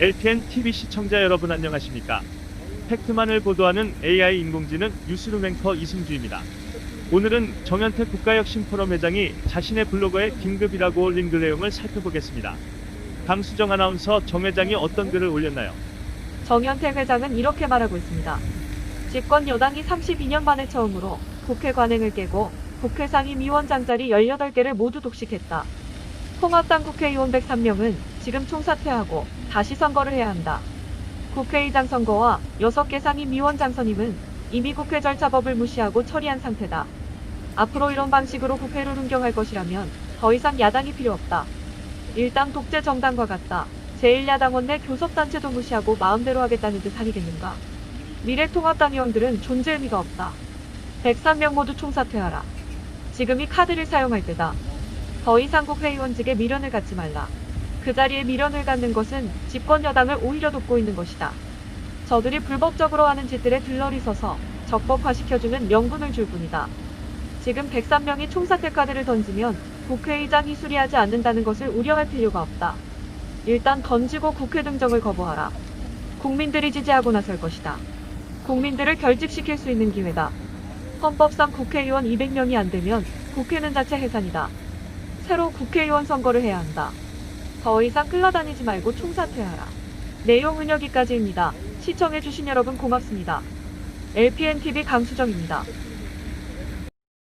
LTN TV 시청자 여러분 안녕하십니까? 팩트만을 보도하는 AI 인공지능 뉴스룸 앵커 이승주입니다. 오늘은 정현태 국가혁신포럼 회장이 자신의 블로그에 긴급이라고 올린 글 내용을 살펴보겠습니다. 강수정 아나운서 정 회장이 어떤 글을 올렸나요? 정현태 회장은 이렇게 말하고 있습니다. 집권 여당이 32년 만에 처음으로 국회 관행을 깨고 국회 상임위원장 자리 18개를 모두 독식했다. 통합당 국회의원 103명은 지금 총사퇴하고 다시 선거를 해야 한다. 국회의장 선거와 6개 상임위원장 선임은 이미 국회 절차법을 무시하고 처리한 상태다. 앞으로 이런 방식으로 국회를 운경할 것이라면 더 이상 야당이 필요 없다. 일당 독재 정당과 같다. 제1야당 원 내 교섭단체도 무시하고 마음대로 하겠다는 듯 아니겠는가. 미래통합당 의원들은 존재 의미가 없다. 103명 모두 총사퇴하라. 지금이 카드를 사용할 때다. 더 이상 국회의원직에 미련을 갖지 말라. 그 자리에 미련을 갖는 것은 집권 여당을 오히려 돕고 있는 것이다. 저들이 불법적으로 하는 짓들에 들러리 서서 적법화시켜주는 명분을 줄 뿐이다. 지금 103명이 총사퇴 카드를 던지면 국회의장이 수리하지 않는다는 것을 우려할 필요가 없다. 일단 던지고 국회 등정을 거부하라. 국민들이 지지하고 나설 것이다. 국민들을 결집시킬 수 있는 기회다. 헌법상 국회의원 200명이 안 되면 국회는 자체 해산이다. 새로 국회의원 선거를 해야 한다. 더 이상 끌려다니지 말고 총사퇴하라. 내용은 여기까지입니다. 시청해주신 여러분 고맙습니다. LPNTV 강수정입니다.